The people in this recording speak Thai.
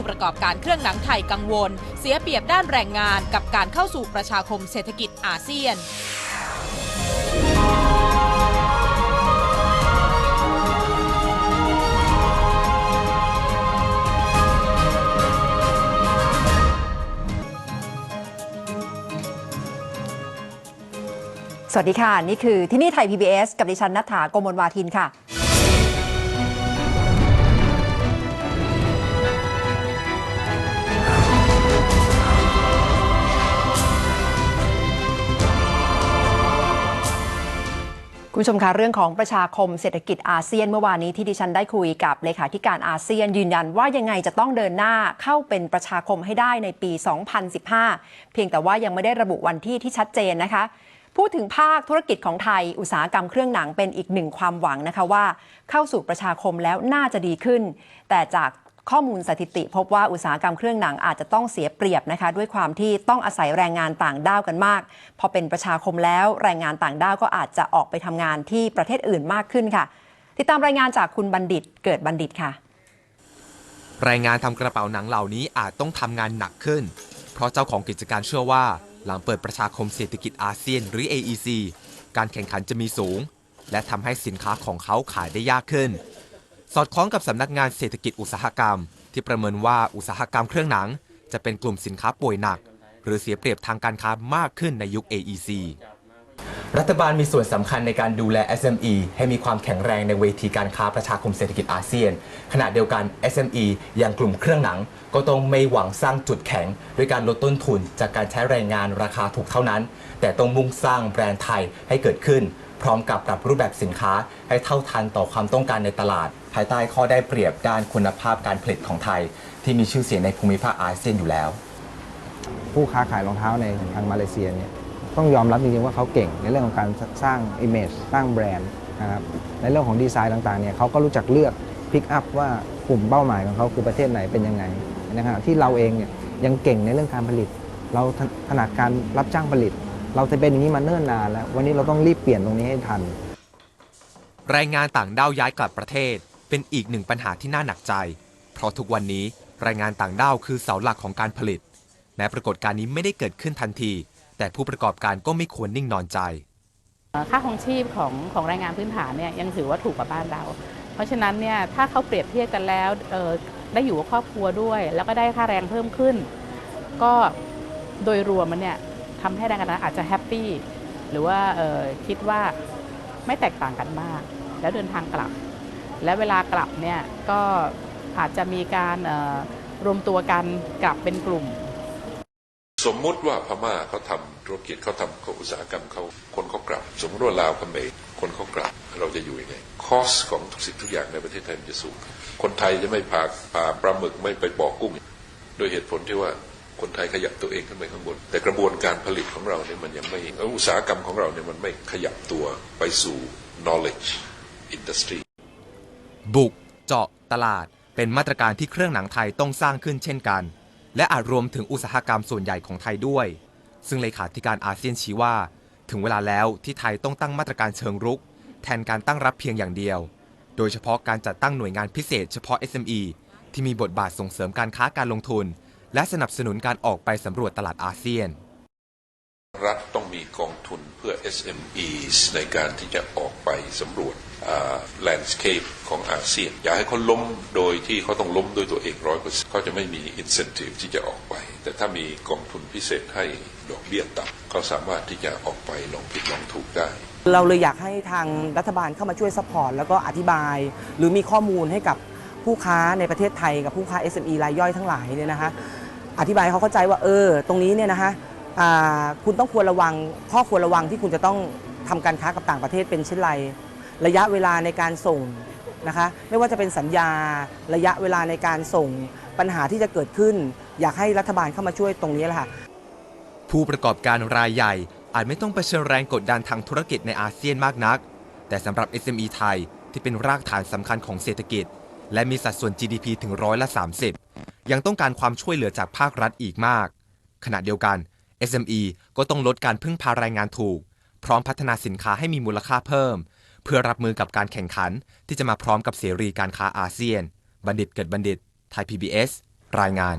ผู้ประกอบการเครื่องหนังไทยกังวล เสียเปรียบด้านแรงงานกับการเข้าสู่ประชาคมเศรษฐกิจอาเซียนสวัสดีค่ะ นี่คือที่นี่ไทย PBS กับดิฉันนัฐาโกมลวาทินค่ะ คุณผู้ชมคะเรื่องของประชาคมเศรษฐกิจอาเซียนเมื่อวานนี้ที่ดิฉันได้คุยกับเลขาธิการอาเซียน ยืนยันว่ายังไงจะต้องเดินหน้าเข้าเป็นประชาคมให้ได้ในปี 2015 เพียงแต่ว่ายังไม่ได้ระบุวันที่ที่ชัดเจนนะคะ พูดถึงภาคธุรกิจของไทย อุตสาหกรรมเครื่องหนังเป็นอีกหนึ่งความหวังนะคะว่า เข้าสู่ประชาคมแล้วน่าจะดีขึ้น แต่จาก ข้อมูลสถิติพบว่าอุตสาหกรรมเครื่องหนังอาจจะต้องเสียเปรียบนะคะ ด้วยความที่ต้องอาศัยแรงงานต่างด้าวกันมาก พอเป็นประชาคมแล้วแรงงานต่างด้าวก็อาจจะออกไปทำงานที่ประเทศอื่นมากขึ้นค่ะ ติดตามรายงานจากคุณบัณฑิตเกิดบัณฑิตค่ะแรงงานทำกระเป๋าหนังเหล่านี้อาจต้องทำงานหนักขึ้น เพราะเจ้าของกิจการเชื่อว่า หลังเปิดประชาคมเศรษฐกิจอาเซียนหรือ AEC การแข่งขันจะมีสูง และทำให้สินค้าของเขาขายได้ยากขึ้น สอดคล้องกับสำนักงานเศรษฐกิจอุตสาหกรรม ที่ประเมินว่าอุตสาหกรรมเครื่องหนัง จะเป็นกลุ่มสินค้าป่วยหนัก หรือเสียเปรียบทางการค้ามากขึ้นในยุค AEC รัฐบาลมีส่วนสำคัญในการดูแล SME ให้มีความแข็งแรงในเวทีการค้าประชาคมเศรษฐกิจอาเซียน ขณะเดียวกัน SME อย่างกลุ่มเครื่องหนัง ก็ต้องไม่หวังสร้างจุดแข็ง ด้วยการลดต้นทุนจากการใช้แรงงานราคาถูกเท่านั้น แต่ต้องมุ่งสร้างแบรนด์ไทยให้เกิดขึ้น พร้อมกับปรับรูปแบบสินค้าให้เท่าทันต่อความต้องการในตลาด ภายใต้ข้อได้เปรียบด้านคุณภาพการผลิตของไทย ที่มีชื่อเสียงในภูมิภาคอาเซียนอยู่แล้ว ผู้ค้าขายรองเท้าในทางมาเลเซียเนี่ยต้องยอมรับจริงๆว่าเขาเก่งในเรื่องของการสร้าง Image สร้างแบรนด์นะครับในเรื่องของดีไซน์ต่างๆเนี่ยเขาก็รู้จักเลือกพิกอัพว่ากลุ่มเป้าหมายของเขาคือประเทศไหนเป็นยังไงนะครับที่เราเองเนี่ยยังเก่งในเรื่องการผลิต เราถนัดการรับจ้างผลิต เราจะเป็นอย่างนี้มาเนิ่นนานแล้ว วันนี้เราต้องรีบเปลี่ยนตรงนี้ให้ทัน แรงงานต่างด้าวย้ายกลับประเทศ เป็นอีกหนึ่งปัญหาที่น่าหนักใจ เพราะทุกวันนี้แรงงานต่างด้าวคือเสาหลักของการผลิต แม้ปรากฏการณ์นี้ไม่ได้เกิดขึ้นทันที แต่ผู้ประกอบการก็ไม่ควรนิ่งนอนใจ ค่าของชีพของของแรงงานพื้นฐานเนี่ยยังถือว่าถูกกว่าบ้านเรา เพราะฉะนั้นเนี่ยถ้าเขาเปรียบเทียบกันแล้วเอ่อได้อยู่กับครอบครัวด้วย แล้วก็ได้ค่าแรงเพิ่มขึ้น ก็โดยรวมมันเนี่ย ทำให้แรงงานอาจจะแฮปปี้หรือว่าคิดว่าไม่แตกต่างกันมาก แล้วเดินทางกลับ และเวลากลับเนี่ยก็อาจจะมีการรวมตัวกันกลับเป็นกลุ่ม สมมุติว่าพม่าเขาทำธุรกิจเขาทำเขาอุตสาหกรรมเขาคนเขากลับ สมมติว่าลาวเขมรคนเขากลับเราจะอยู่ยังไงคอสของทุกสิ่งทุกอย่างในประเทศไทยมันจะสูง คนไทยจะไม่พาพาปลาหมึกไม่ไปปอกกุ้ง โดยเหตุผลที่ว่า คนไทยขยับตัวเองขึ้นไปข้างบน แต่กระบวนการผลิตของเราเนี่ยมันยังไม่อุตสาหกรรมของเราเนี่ยมันไม่ขยับตัวไปสู่ knowledge industry บุกเจาะตลาดเป็นมาตรการที่เครื่องหนังไทยต้องสร้างขึ้นเช่นกัน และอาจรวมถึงอุตสาหกรรมส่วนใหญ่ของไทยด้วย ซึ่งเลขาธิการอาเซียนชี้ว่า ถึงเวลาแล้วที่ไทยต้องตั้งมาตรการเชิงรุก แทนการตั้งรับเพียงอย่างเดียว โดยเฉพาะการจัดตั้งหน่วยงานพิเศษเฉพาะ SME ที่มีบทบาทส่งเสริมการค้าการลงทุน และสนับสนุนการออกไปสำรวจตลาดอาเซียน รัฐต้องมีกองทุนเพื่อ SMEs ในการที่จะออกไปสำรวจแลนด์สเคปของอาเซียน อย่าให้เขาล้มโดยที่เขาต้องล้มด้วยตัวเองร้อยเปอร์เซ็นต์เขาจะไม่มี incentive ที่จะออกไป แต่ถ้ามีกองทุนพิเศษให้ดอกเบี้ยต่ำเขาสามารถที่จะออกไปลองผิดลองถูกได้ เราเลยอยากให้ทางรัฐบาลเข้ามาช่วยซัพพอร์ตแล้วก็อธิบาย หรือมีข้อมูลให้กับผู้ค้าในประเทศไทยกับผู้ค้า SME รายย่อยทั้งหลายเนี่ยนะคะ อธิบายให้เขาเข้าใจว่าเออ ตรงนี้เนี่ยนะคะคุณต้องควรระวังข้อควรระวังที่คุณจะต้องทำการค้ากับต่างประเทศเป็นเช่นไร ระยะเวลาในการส่งนะคะไม่ว่าจะเป็นสัญญาระยะเวลาในการส่งปัญหาที่จะเกิดขึ้น อยากให้รัฐบาลเข้ามาช่วยตรงนี้แหละค่ะผู้ประกอบการรายใหญ่ อาจไม่ต้องเผชิญแรงกดดันทางธุรกิจในอาเซียนมากนัก แต่สำหรับ SME ไทยที่เป็นรากฐานสำคัญของเศรษฐกิจ และมีสัดส่วน GDP ถึงร้อยละ 30 ยังต้องการความช่วยเหลือจากภาครัฐอีกมาก ขณะเดียวกัน SME ก็ต้องลดการพึ่งพาแรงงานถูก พร้อมพัฒนาสินค้าให้มีมูลค่าเพิ่ม เพื่อรับมือกับการแข่งขันที่จะมาพร้อมกับเสรีการค้าอาเซียน บัณฑิตเกิดบัณฑิต ไทย PBS รายงาน